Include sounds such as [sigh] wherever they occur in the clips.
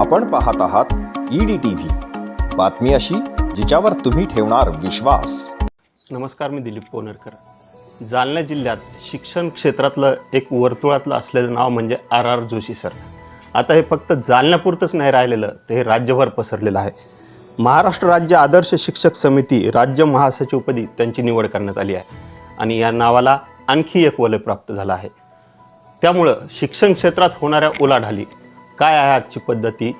आपण पाहत आहात ईडी टीव्ही बातमी अशी जिच्यावर तुम्ही ठेवणार विश्वास. नमस्कार मी दिलीप पोनरकर जालना जिल्ह्यात शिक्षण क्षेत्रातलं एक वर्तुळातलं असलेलं नाव म्हणजे आर आर जोशी सर. आता हे फक्त जालन्यापुरतंच नाही राहिलेलं ते हे राज्यभर पसरलेलं आहे. महाराष्ट्र राज्य आदर्श शिक्षक समिती राज्य महासचिवपदी त्यांची निवड करण्यात आली आहे आणि या नावाला आणखी एक वलय प्राप्त झालं आहे. त्यामुळं शिक्षण क्षेत्रात होणाऱ्या उलाढाली काय आहे आजची पद्धती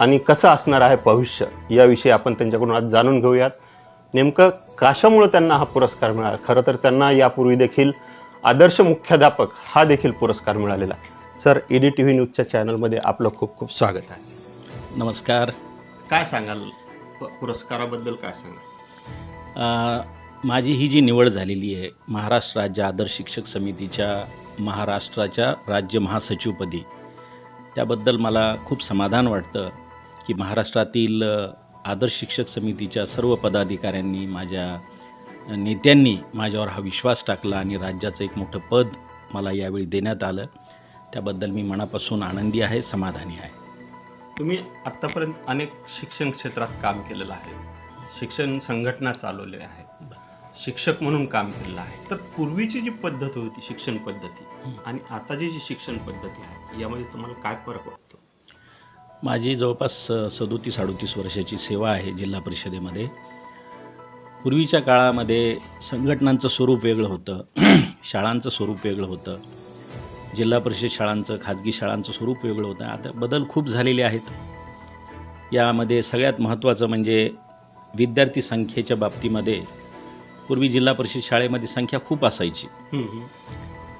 आणि कसं असणार आहे भविष्य याविषयी आपण त्यांच्याकडून आज जाणून घेऊयात. नेमकं कशामुळं त्यांना हा पुरस्कार मिळाला? खरं तर त्यांना यापूर्वी देखील आदर्श मुख्याध्यापक हा देखील पुरस्कार मिळालेला sir E D T V न्यूजच्या चॅनलमध्ये आपलं खूप खूप स्वागत आहे. नमस्कार. काय सांगाल? पुरस्काराबद्दल काय सांगाल? माझी ही जी निवड झालेली आहे महाराष्ट्र राज्य आदर्श शिक्षक समितीच्या महाराष्ट्राच्या राज्य महासचिवपदी त्याबद्दल मला खूप समाधान वाटतं की महाराष्ट्रातील आदर्श शिक्षक समितीच्या सर्व पदाधिकाऱ्यांनी माझ्या नेत्यांनी माझ्यावर हा विश्वास टाकला आणि राज्याचं एक मोठं पद मला यावेळी देण्यात आलं. त्याबद्दल मी मनापासून आनंदी आहे समाधानी आहे. तुम्ही आत्तापर्यंत अनेक शिक्षण क्षेत्रात काम केलेलं आहे. शिक्षण संघटना चालवलेल्या आहेत शिक्षक म्हणून काम केलेलं आहे. तर पूर्वीची जी पद्धत होती शिक्षण पद्धती आणि आताची जी शिक्षण पद्धती आहे यामध्ये तुम्हाला काय फरक वाटतो? माझी जवळपास सदोतीस अडोतीस वर्षाची सेवा आहे जिल्हा परिषदेमध्ये. पूर्वीच्या काळामध्ये संघटनांचं स्वरूप वेगळं होतं [clears throat] शाळांचं स्वरूप वेगळं होतं. जिल्हा परिषद शाळांचं खाजगी शाळांचं स्वरूप वेगळं होतं. आता बदल खूप झालेले आहेत. यामध्ये सगळ्यात महत्त्वाचं म्हणजे विद्यार्थी संख्येच्या बाबतीमध्ये पूर्वी जिल्हा परिषद शाळेमध्ये संख्या खूप असायची.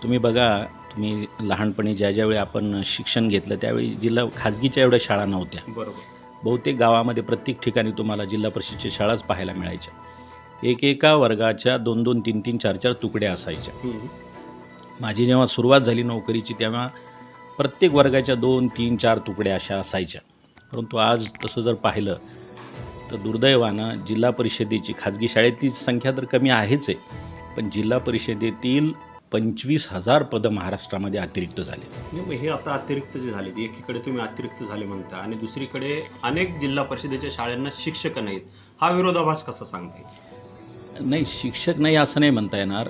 तुम्ही बघा तुम्ही लहानपणी ज्या ज्यावेळी आपण शिक्षण घेतलं त्यावेळी जिल्हा खाजगीच्या एवढ्या शाळा नव्हत्या. बरोबर. बहुतेक गावामध्ये प्रत्येक ठिकाणी तुम्हाला जिल्हा परिषदच्या शाळाच पाहायला मिळायच्या. एक एका वर्गाच्या दोन दोन तीन तीन चार चार तुकड्या असायच्या. माझी जेव्हा सुरुवात झाली नोकरीची तेव्हा प्रत्येक वर्गाच्या दोन तीन चार तुकड्या अशा असायच्या. परंतु आज तसं जर पाहिलं तर दुर्दैवानं जिल्हा परिषदेची खाजगी शाळेतली संख्या तर कमी आहेच आहे पण जिल्हा परिषदेतील पंचवीस हजार पदं महाराष्ट्रामध्ये अतिरिक्त झाले हे आता अतिरिक्त जे झाले एकीकडे तुम्ही अतिरिक्त झाले म्हणता आणि दुसरीकडे अनेक जिल्हा परिषदेच्या शाळांना शिक्षक नाहीत. हा विरोधाभास कसा सांगता नाही शिक्षक नाही असं नाही म्हणता येणार.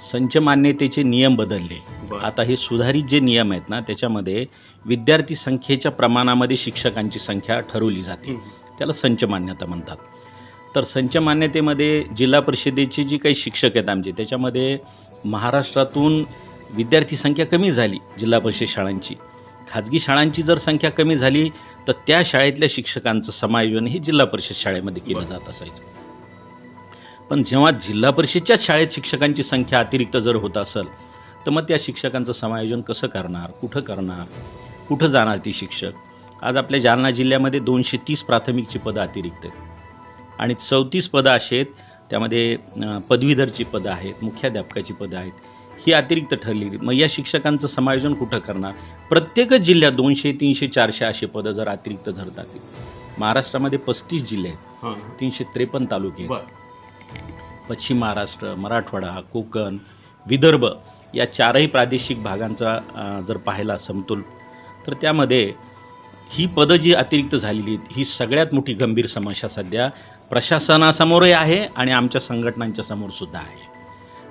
संच मान्यतेचे नियम बदलले. आता हे सुधारित जे नियम आहेत ना त्याच्यामध्ये विद्यार्थी संख्येच्या प्रमाणामध्ये शिक्षकांची संख्या ठरवली जाते. त्याला संच मान्यता म्हणतात. तर संच मान्यतेमध्ये जिल्हा परिषदेची जी काही शिक्षक आहेत आमचे त्याच्यामध्ये महाराष्ट्रातून विद्यार्थी संख्या कमी झाली जिल्हा परिषद शाळांची. खाजगी शाळांची जर संख्या कमी झाली तर त्या शाळेतल्या शिक्षकांचं समायोजन हे जिल्हा परिषद शाळेमध्ये केलं जात असायचं. पण जेव्हा जिल्हा परिषदच्याच शाळेत शिक्षकांची संख्या अतिरिक्त जर होत असेल तर मग त्या शिक्षकांचं समायोजन कसं करणार कुठं करणार कुठं जाणार ती शिक्षक? आज आपल्या जालना जिल्ह्यामध्ये दोनशे तीस प्राथमिकची पदं अतिरिक्त आहेत. आणि चौतीस पदं अशी आहेत त्यामध्ये पदवीधरची पदं आहेत मुख्याध्यापकाची पदं आहेत ही अतिरिक्त ठरली मग या शिक्षकांचं समायोजन कुठं करणार? प्रत्येकच जिल्ह्यात दोनशे तीनशे चारशे असे पदं जर अतिरिक्त धरतात. महाराष्ट्रामध्ये पस्तीस जिल्हे आहेत. तीनशे त्रेपन्न तालुके आहेत. पश्चिम महाराष्ट्र मराठवाडा कोकण विदर्भ या चारही प्रादेशिक भागांचा जर पाहिला समतोल तर त्यामध्ये ही पदं जी अतिरिक्त झालेली आहेत ही सगळ्यात मोठी गंभीर समस्या सध्या प्रशासनासमोरही आहे आणि आमच्या संघटनांच्या समोरसुद्धा आहे.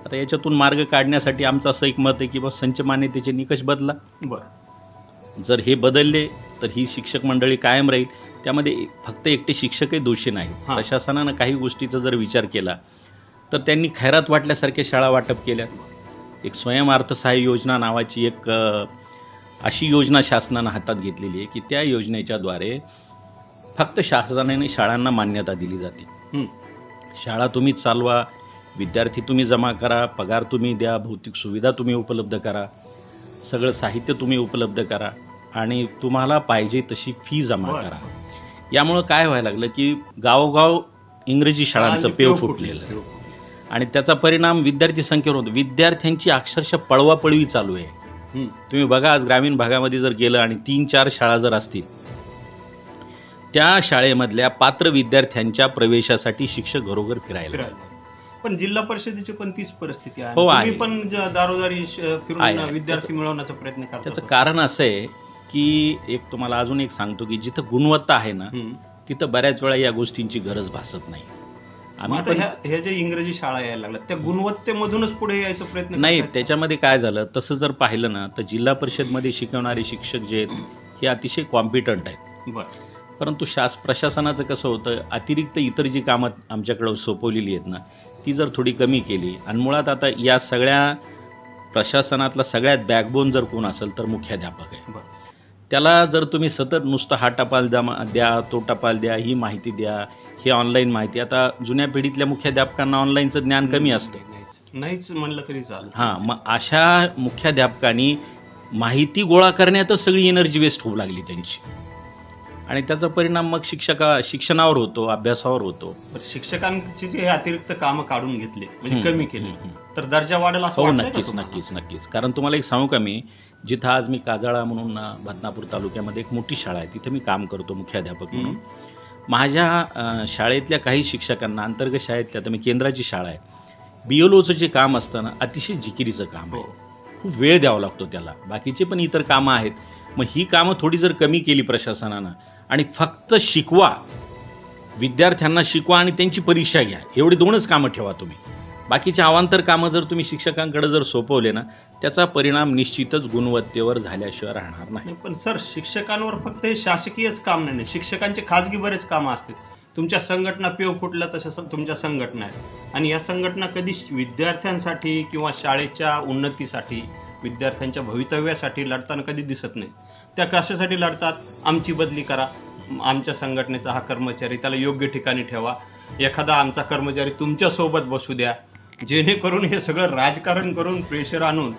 आता याच्यातून मार्ग काढण्यासाठी आमचं असं एक मत आहे की बा संच मान्यतेचे निकष बदला. बरं. जर हे बदलले तर ही शिक्षक मंडळी कायम राहील. त्यामध्ये फक्त एकटे शिक्षकही दोषी नाहीत. हां. प्रशासनानं काही गोष्टीचा जर विचार केला तर त्यांनी खैरात वाटल्यासारख्या शाळा वाटप केल्या. एक स्वयंअर्थसहाय्य योजना नावाची एक अशी योजना शासनानं हातात घेतलेली आहे की त्या योजनेच्याद्वारे फक्त शासनाने शाळांना मान्यता दिली जाते. शाळा तुम्ही चालवा विद्यार्थी तुम्ही जमा करा पगार तुम्ही द्या भौतिक सुविधा तुम्ही उपलब्ध करा सगळं साहित्य तुम्ही उपलब्ध करा आणि तुम्हाला पाहिजे तशी फी जमा. करा यामुळं काय व्हायला लागलं की गावोगाव इंग्रजी शाळांचं पेव फुटलेलं. आणि त्याचा परिणाम विद्यार्थी संख्येवर होतो विद्यार्थ्यांची अक्षरशः पळवापळवी चालू आहे. तुम्ही बघा आज ग्रामीण भागामध्ये जर गेलं आणि तीन चार शाळा जर असतील त्या शाळेमधल्या पात्र विद्यार्थ्यांच्या प्रवेशासाठी शिक्षक घरोघर फिरायला. पण जिल्हा परिषदेची पण तीच परिस्थिती आहे हो, तुम्ही आहे. पण दारोदारी. विद्यार्थी मिळवण्याचा प्रयत्न करता त्याचं कारण असं आहे की एक तुम्हाला अजून एक सांगतो की जिथं गुणवत्ता आहे ना. तिथं बऱ्याच वेळा या गोष्टींची गरज भासत नाही मग आम्ही आता ह्या ह्या ज्या इंग्रजी शाळा यायला लागल्या त्या गुणवत्तेमधूनच पुढे यायचा प्रयत्न नाही? त्याच्यामध्ये काय झालं तसं जर पाहिलं ना तर जिल्हा परिषदमध्ये शिकवणारे शिक्षक जे आहेत हे अतिशय कॉम्पिटंट आहेत. बरं. परंतु शास प्रशासनाचं कसं होतं अतिरिक्त इतर जी कामं आमच्याकडं सोपवलेली आहेत ना ती जर थोडी कमी केली आणि मुळात आता या सगळ्या प्रशासनातला सगळ्यात बॅकबोन जर कोण असेल तर मुख्याध्यापक आहे. बरं. त्याला जर तुम्ही सतत नुसतं हा टपाल द्या द्या तो टपाल द्या ही माहिती द्या ही ऑनलाईन माहिती आता जुन्या पिढीतल्या मुख्याध्यापकांना ऑनलाईनचं ज्ञान कमी असतं. नाहीच म्हणलं तरी चालेल. हां मग अशा मुख्याध्यापकांनी माहिती गोळा करण्यातच सगळी एनर्जी वेस्ट होऊ लागली त्यांची. आणि त्याचा परिणाम मग शिक्षका शिक्षणावर होतो अभ्यासावर होतो. शिक्षकांची जे हे अतिरिक्त कामं काढून घेतले म्हणजे कमी केले. तर दर्जा वाढेल असं हो नक्कीच? नक्कीच नक्कीच. कारण तुम्हाला एक सांगू का मी? जिथं आज मी काजाळा म्हणून बदनापूर तालुक्यामध्ये एक मोठी शाळा आहे. तिथं मी काम करतो मुख्याध्यापक म्हणून. माझ्या शाळेतल्या काही शिक्षकांना अंतर्गत शाळेतल्या तर मी केंद्राची शाळा आहे. बी एल ओचं जे काम असतं ना अतिशय जिकिरीचं काम आहे. हो. खूप वेळ द्यावा लागतो त्याला. बाकीचे पण इतर कामं आहेत. मग ही कामं थोडी जर कमी केली प्रशासनानं आणि फक्त शिकवा विद्यार्थ्यांना शिकवा आणि त्यांची परीक्षा घ्या एवढी दोनच कामं ठेवा तुम्ही. बाकीचे अवांतर कामं जर तुम्ही शिक्षकांकडे जर सोपवले ना त्याचा परिणाम निश्चितच गुणवत्तेवर झाल्याशिवाय राहणार नाही. पण सर शिक्षकांवर फक्त हे शासकीयच काम नाही शिक्षकांचे खाजगी बरेच कामं असतील. तुमच्या संघटना पेव फुटल्या तशा तुमच्या संघटना आहेत. आणि या संघटना कधी विद्यार्थ्यांसाठी किंवा शाळेच्या उन्नतीसाठी विद्यार्थ्यांच्या भवितव्यासाठी लढताना कधी दिसत नाही. त्या कशासाठी लढतात? आमची बदली करा. आमच्या संघटनेचा हा कर्मचारी त्याला योग्य ठिकाणी ठेवा. एखादा आमचा कर्मचारी तुमच्यासोबत बसू द्या. जेणेकरून हे सगळं राजकारण करून प्रेशर आणून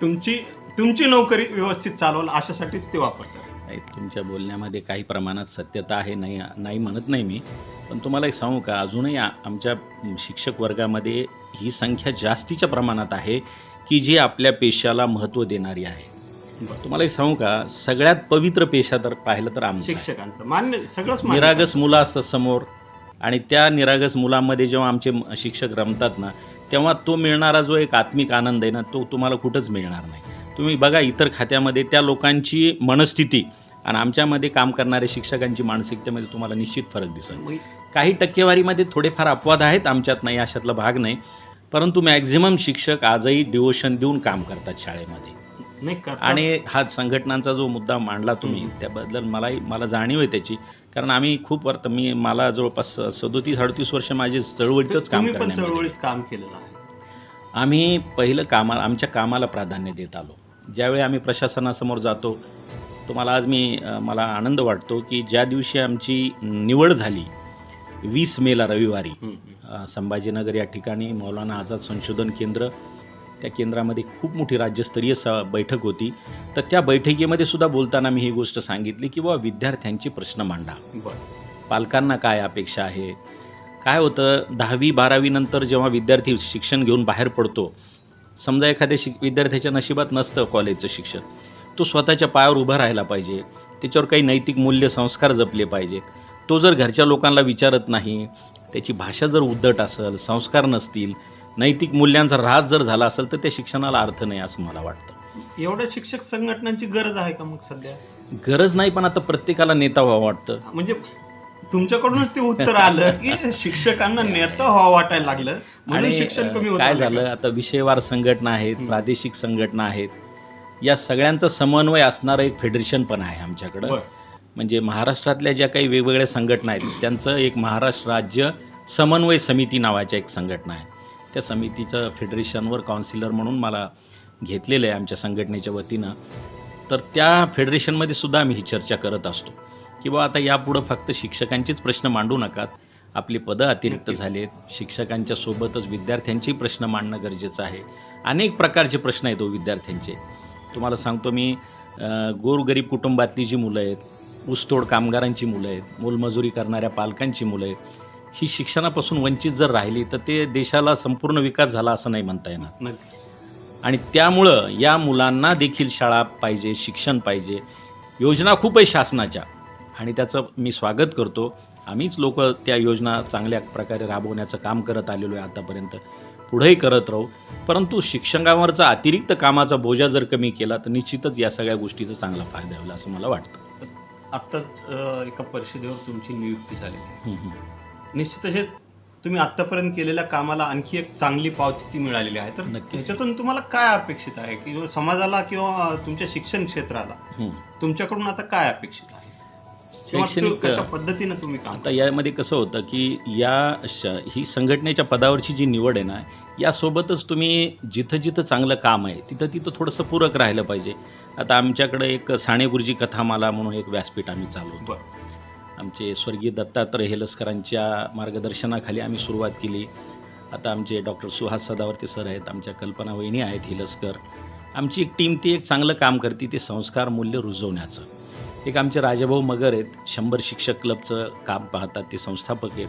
तुमची तुमची नोकरी व्यवस्थित चालवाल अशासाठीच ते वापरतात. नाही, तुमच्या बोलण्यामध्ये काही प्रमाणात सत्यता आहे नाही नाही म्हणत नाही मी. पण तुम्हाला एक सांगू का? अजूनही आमच्या शिक्षक वर्गामध्ये ही संख्या जास्तीच्या प्रमाणात आहे की जी आपल्या पेशाला महत्त्व देणारी आहे. तुम्हाला एक सांगू का? सगळ्यात पवित्र पेशा तर पाहिलं तर आमचं आहे. शिक्षकांचं. मान्य सगळंच निरागस मुलं असतात समोर. आणि त्या निरागस मुलांमध्ये जेव्हा आमचे शिक्षक रमतात ना तेव्हा तो मिळणारा जो एक आत्मिक आनंद आहे ना तो तुम्हाला कुठंच मिळणार नाही. तुम्ही बघा इतर खात्यामध्ये त्या लोकांची मनस्थिती आणि आमच्यामध्ये काम करणाऱ्या शिक्षकांची मानसिकतेमध्ये तुम्हाला निश्चित फरक दिसेल. काही टक्केवारीमध्ये थोडेफार अपवाद आहेत आमच्यात नाही अशातला भाग नाही. परंतु मॅक्झिमम शिक्षक आजही डिवोशन देऊन काम करतात शाळेमध्ये. आणि हा संघटनांचा जो मुद्दा मांडला तुम्ही त्याबद्दल मलाही मला जाणीव आहे त्याची. कारण आम्ही खूप वर्त मी मला जवळपास सदोतीस अडतीस वर्ष माझे चळवळीतच काम चळवळीत काम केलेलं आहे. आम्ही पहिलं कामा आमच्या कामाला प्राधान्य देत आलो. ज्यावेळी आम्ही प्रशासनासमोर जातो तुम्हाला आज मी मला आनंद वाटतो की ज्या दिवशी आमची निवड झाली वीस मेला रविवारी संभाजीनगर या ठिकाणी मौलाना आझाद संशोधन केंद्र त्या केंद्रामध्ये खूप मोठी राज्यस्तरीय स बैठक होती. तर त्या बैठकीमध्ये सुद्धा बोलताना मी ही गोष्ट सांगितली की बाबा विद्यार्थ्यांचे प्रश्न मांडा. पालकांना काय अपेक्षा आहे? काय होतं दहावी बारावी नंतर जेव्हा विद्यार्थी शिक्षण घेऊन बाहेर पडतो समजा एखाद्या शिक विद्यार्थ्याच्या नशिबात नसतं कॉलेजचं शिक्षण. तो स्वतःच्या पायावर उभा राहायला पाहिजे. त्याच्यावर काही नैतिक मूल्य संस्कार जपले पाहिजेत. तो जर घरच्या लोकांना विचारत नाही त्याची भाषा जर उद्धट असेल संस्कार नसतील नैतिक मूल्यांचा ऱ्हास जर झाला असेल तर त्या शिक्षणाला अर्थ नाही असं मला वाटतं. एवढ्या शिक्षक संघटनांची गरज आहे का मग सध्या? गरज नाही पण आता प्रत्येकाला नेता व्हावं वाटतं. म्हणजे तुमच्याकडूनच ते उत्तर आलं की शिक्षकांना नेता व्हावं वाटायला लागलं म्हणून आणि शिक्षण कमी काय झालं? आता विषयवार संघटना आहेत. प्रादेशिक संघटना आहेत. या सगळ्यांचा समन्वय असणारं एक फेडरेशन पण आहे आमच्याकडं. म्हणजे महाराष्ट्रातल्या ज्या काही वेगवेगळ्या संघटना आहेत त्यांचं एक महाराष्ट्र राज्य समन्वय समिती नावाच्या एक संघटना आहे. त्या समितीचं फेडरेशनवर काउन्सिलर म्हणून मला घेतलेलं आहे आमच्या संघटनेच्या वतीनं. तर त्या फेडरेशनमध्ये सुद्धा आम्ही ही चर्चा करत असतो. की बा आता यापुढं फक्त शिक्षकांचेच प्रश्न मांडू नकात. आपली पदं अतिरिक्त. झालेत. शिक्षकांच्या सोबतच विद्यार्थ्यांचेही प्रश्न मांडणं गरजेचं आहे. अनेक प्रकारचे प्रश्न आहेत हो विद्यार्थ्यांचे. तुम्हाला सांगतो मी गोरगरीब कुटुंबातली जी मुलं आहेत ऊसतोड कामगारांची मुलं आहेत मोलमजुरी करणाऱ्या पालकांची मुलं आहेत ही शिक्षणापासून वंचित जर राहिली तर ते देशाला संपूर्ण विकास झाला असं नाही म्हणता येणार. आणि त्यामुळं या मुलांना देखील शाळा पाहिजे शिक्षण पाहिजे. योजना खूप आहे शासनाच्या. आणि त्याचं मी स्वागत करतो. आम्हीच लोक त्या योजना चांगल्या प्रकारे राबवण्याचं काम करत आलेलो आहे आतापर्यंत. पुढेही करत राहू. परंतु शिक्षकांवरचा अतिरिक्त कामाचा बोजा जर कमी केला तर निश्चितच या सगळ्या गोष्टीचा चांगला फायदा होईल असं मला वाटतं. आत्ताच एका परिषदेवर तुमची नियुक्ती हं. निश्चितच हे तुम्ही आतापर्यंत केलेल्या कामाला आणखी एक चांगली पावती ती मिळालेली आहे तर नक्कीच. त्याच्यातून तुम्हाला काय अपेक्षित आहे की समाजाला किंवा तुमच्या शिक्षण क्षेत्राला. तुमच्याकडून आता काय अपेक्षित आहे शैक्षणिक कशा पद्धतीनं तुम्ही काम आता यामध्ये कसं होतं की या श ही संघटनेच्या पदावरची जी निवड आहे ना यासोबतच तुम्ही जिथं जिथं चांगलं काम आहे तिथं तिथं थोडंसं पूरक राहिलं पाहिजे आता आमच्याकडे एक साणे गुरुजी कथामाला म्हणून एक व्यासपीठ आम्ही चालवतो. आमचे स्वर्गीय दत्तात्रय हेलसकरांच्या मार्गदर्शनाखाली आम्ही सुरुवात केली. आता आमचे डॉक्टर सुहास सदावर्ते सर आहेत आमच्या कल्पना वहिनी आहेत हिलसकर आमची एक टीम ती एक चांगलं काम करते ते संस्कार मूल्य रुजवण्याचं. एक आमचे राजाभाऊ मगर आहेत शंभर शिक्षक क्लबचं काम पाहतात ते संस्थापक आहेत.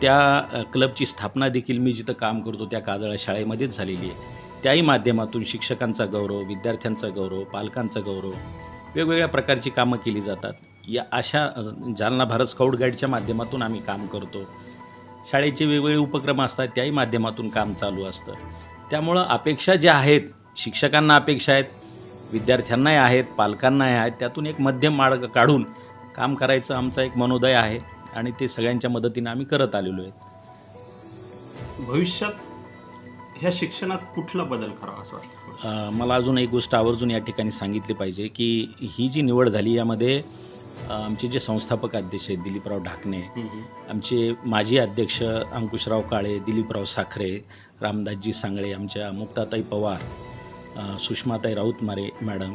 त्या क्लबची स्थापना देखील मी जिथं काम करतो त्या काजळा शाळेमध्येच झालेली आहे. त्याही माध्यमातून शिक्षकांचा गौरव विद्यार्थ्यांचा गौरव पालकांचा गौरव वेगवेगळ्या प्रकारची कामं केली जातात. या अशा जालना भारत स्काउट गाईडच्या माध्यमातून आम्ही काम करतो. शाळेचे वेगवेगळे उपक्रम असतात त्याही माध्यमातून काम चालू असतं. त्यामुळं अपेक्षा ज्या आहेत शिक्षकांना अपेक्षा आहेत विद्यार्थ्यांनाही आहेत पालकांनाही आहेत त्यातून एक मध्यम मार्ग काढून काम करायचं आमचा एक मनोदय आहे आणि ते सगळ्यांच्या मदतीनं आम्ही करत आलेलो आहेत भविष्यात ह्या शिक्षणात कुठला बदल करावा असं वाटतं? मला अजून एक गोष्ट आवर्जून या ठिकाणी सांगितली पाहिजे की ही जी निवड झाली यामध्ये आमचे जे संस्थापक अध्यक्ष आहेत दिलीपराव ढाकणे आमचे माजी अध्यक्ष अंकुशराव काळे दिलीपराव साखरे रामदासजी सांगळे आमच्या मुक्ताताई पवार सुषमाताई राऊतमारे मॅडम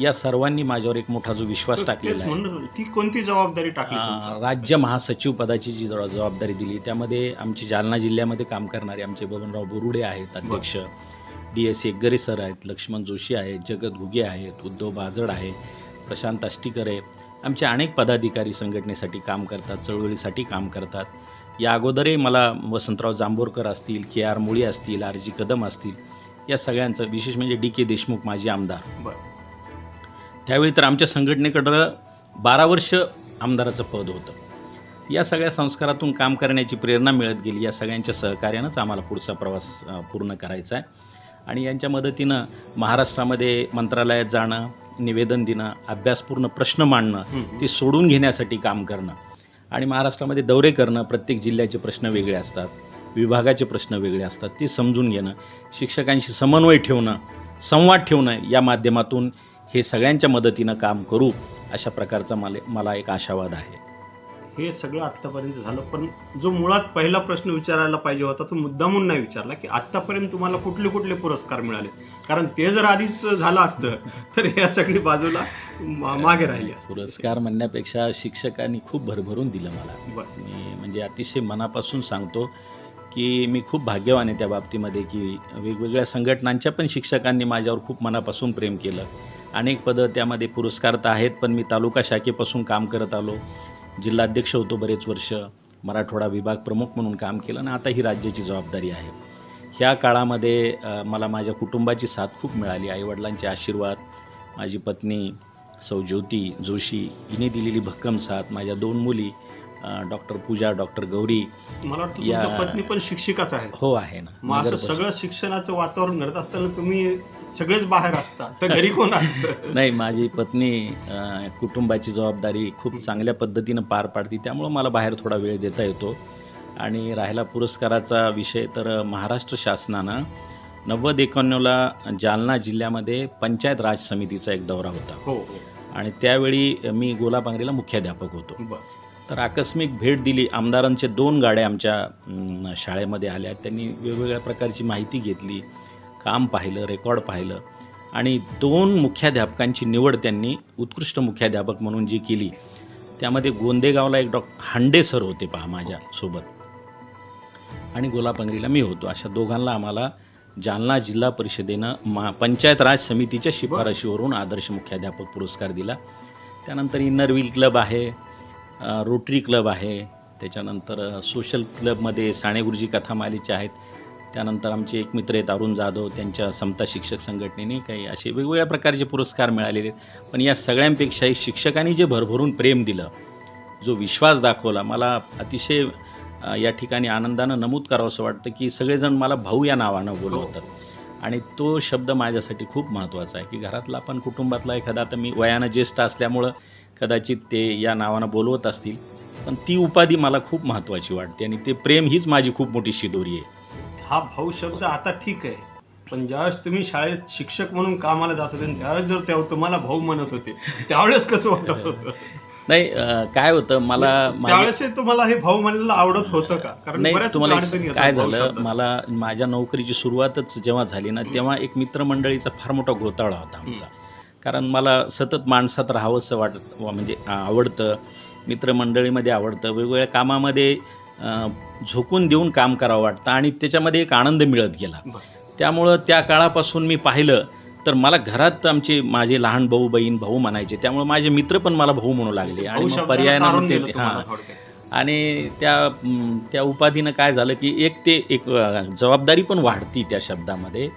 या सर्वांनी माझ्यावर एक मोठा जो विश्वास टाकलेला आहे. ती कोणती जबाबदारी टाकली? राज्य महासचिव पदाची जी जबाबदारी दिली त्यामध्ये आमचे जालना जिल्ह्यामध्ये काम करणारे आमचे बबनराव बोरुडे आहेत अध्यक्ष. डी एस एकगरे सर आहेत लक्ष्मण जोशी आहेत जगत घुगे आहेत उद्धव बाजड आहे प्रशांत आष्टीकर आहे. आमचे अनेक पदाधिकारी संघटनेसाठी काम करतात चळवळीसाठी काम करतात. या अगोदरही मला वसंतराव जांभोरकर असतील के आर मुळी असतील आर जी कदम असतील या सगळ्यांचं विशेष म्हणजे डी के देशमुख माजी आमदार. बरं. त्यावेळी तर आमच्या संघटनेकडं बारा वर्ष आमदाराचं पद होतं. या सगळ्या संस्कारातून काम करण्याची प्रेरणा मिळत गेली. या सगळ्यांच्या सहकार्यानंच आम्हाला पुढचा प्रवास पूर्ण करायचा आहे. आणि यांच्या मदतीनं महाराष्ट्रामध्ये मंत्रालयात जाणं निवेदन देणं अभ्यासपूर्ण प्रश्न मांडणं. ते सोडून घेण्यासाठी काम करणं आणि महाराष्ट्रामध्ये दौरे करणं प्रत्येक जिल्ह्याचे प्रश्न वेगळे असतात विभागाचे प्रश्न वेगळे असतात ते समजून घेणं शिक्षकांशी समन्वय ठेवणं संवाद ठेवणं या माध्यमातून हे सगळ्यांच्या मदतीनं काम करू अशा प्रकारचा मला मला एक आशावाद आहे हे सगळं आत्तापर्यंत झालं. पण जो मुळात पहिला प्रश्न विचारायला पाहिजे होता तो मुद्दामून नाही विचारला की आत्तापर्यंत तुम्हाला कुठले कुठले पुरस्कार मिळाले? कारण ते जर आधीच झालं असतं तर या सगळी बाजूला मागे राहिली. पुरस्कार म्हणण्यापेक्षा शिक्षकांनी खूप भरभरून दिलं मला. मी म्हणजे अतिशय मनापासून सांगतो की मी खूप भाग्यवान आहे त्या बाबतीमध्ये की वेगवेगळ्या संघटनांच्या पण शिक्षकांनी माझ्यावर खूप मनापासून प्रेम केलं. अनेक पदं त्यामध्ये पुरस्कार तर आहेत पण मी तालुका शाखेपासून काम करत आलो. जिल्हाध्यक्ष होतो बरेच वर्ष मराठवाडा विभाग प्रमुख म्हणून काम केलं आणि आता ही राज्याची जबाबदारी आहे. ह्या काळामध्ये मला माझ्या कुटुंबाची साथ खूप मिळाली. आईवडिलांचे आशीर्वाद माझी पत्नी सौ ज्योती जोशी हिने दिलेली भक्कम साथ माझ्या दोन मुली डॉक्टर पूजा डॉक्टर गौरी मला वाटतं या- तुमच्या पत्नी पण शिक्षिकाच आहे हो आहे ना. मग असं नगरपासून. सगळं शिक्षणाचं वातावरण घडत असताना तुम्ही सगळेच बाहेर असता. तर घरी कोण असतं? [laughs] नाही माझी पत्नी अ, कुटुंबाची जबाबदारी खूप चांगल्या पद्धतीनं पार पाडते. त्यामुळं मला बाहेर थोडा वेळ देता येतो. आणि राहिला पुरस्काराचा विषय तर महाराष्ट्र शासनानं नव्वद एकोणनव्वदला जालना जिल्ह्यामध्ये पंचायत राज समितीचा एक दौरा होता. हो हो. आणि त्यावेळी मी गोलापांगरीला मुख्याध्यापक होतो. बरं. तर आकस्मिक भेट दिली. आमदारांचे दोन गाड्या आमच्या शाळेमध्ये आल्या. त्यांनी वेगवेगळ्या प्रकारची माहिती घेतली काम पाहिलं रेकॉर्ड पाहिलं. आणि दोन मुख्याध्यापकांची निवड त्यांनी उत्कृष्ट मुख्याध्यापक म्हणून जी केली त्यामध्ये गोंदेगावला एक डॉ. हांडे सर होते पहा माझ्यासोबत आणि गोलापंगरीला मी होतो. अशा दोघांना आम्हाला जालना जिल्हा परिषदेनं मा पंचायत राज समितीच्या शिफारशीवरून आदर्श मुख्याध्यापक पुरस्कार दिला. त्यानंतर इन्नर व्हील क्लब आहे. रोटरी क्लब आहे. त्याच्यानंतर सोशल क्लबमध्ये साणे गुरुजी कथामालीचे आहेत. त्यानंतर आमचे एक मित्र आहेत अरुण जाधव त्यांच्या समता शिक्षक संघटनेने काही असे वेगवेगळ्या प्रकारचे पुरस्कार मिळालेले आहेत. पण या सगळ्यांपेक्षाही शिक्षकांनी जे भरभरून प्रेम दिलं जो विश्वास दाखवला मला अतिशय या ठिकाणी आनंदानं नमूद करावं असं वाटतं की सगळेजण मला भाऊ या नावानं बोलवतात. आणि तो शब्द माझ्यासाठी खूप महत्त्वाचा आहे की घरातला आपण कुटुंबातला एखादा आता मी वयानं ज्येष्ठ असल्यामुळं कदाचित ते या नावानं बोलवत असतील पण ती उपाधी मला खूप महत्त्वाची वाटते आणि ते प्रेम हीच माझी खूप मोठी शिदोरी आहे. हा भाऊ शब्द आता ठीक आहे पण ज्यावेळेस तुम्ही शाळेत शिक्षक म्हणून कामाला जात होते त्यावेळेस जर त्या तुम्हाला भाऊ म्हणत होते त्यावेळेस कसं वाटत होतं? नाही काय होतं मला त्यावेळेस तुम्हाला हे भाऊ म्हणलेलं आवडत होतं का? कारण नाही तुम्हाला काय झालं. मला माझ्या नोकरीची सुरुवातच जेव्हा झाली ना तेव्हा एक मित्रमंडळीचा फार मोठा घोटाळा होता आमचा. कारण मला सतत माणसात राहावंसं वाटत म्हणजे आवडतं मित्रमंडळीमध्ये आवडतं वेगवेगळ्या कामामध्ये झोकून देऊन काम करावं वाटतं आणि त्याच्यामध्ये एक आनंद मिळत गेला. त्यामुळं त्या काळापासून मी पाहिलं तर मला घरात आमचे माझे लहान भाऊ बहीण भाऊ म्हणायचे त्यामुळे माझे मित्र पण मला भाऊ म्हणू लागले आणि पर्याय नव्हते हां. आणि त्या त्या उपाधीनं काय झालं की एक ते एक जबाबदारी पण वाढती त्या शब्दामध्ये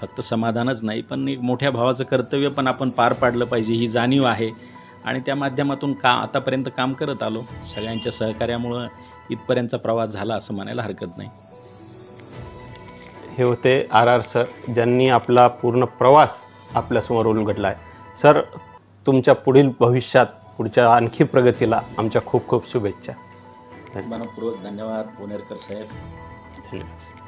फक्त समाधानच नाही पण एक मोठ्या भावाचं कर्तव्य पण आपण पार पाडलं पाहिजे ही जाणीव आहे. आणि त्या माध्यमातून का आतापर्यंत काम करत आलो सगळ्यांच्या सहकार्यामुळं इथपर्यंतचा प्रवास झाला असं म्हणायला हरकत नाही. हे होते आर आर सर ज्यांनी आपला पूर्ण प्रवास आपल्यासमोर उलगडला आहे सर तुमच्या पुढील भविष्यात पुढच्या आणखी प्रगतीला आमच्या खूप खूप शुभेच्छा. मनपूर्वक धन्यवाद पुणेरकर साहेब. धन्यवाद.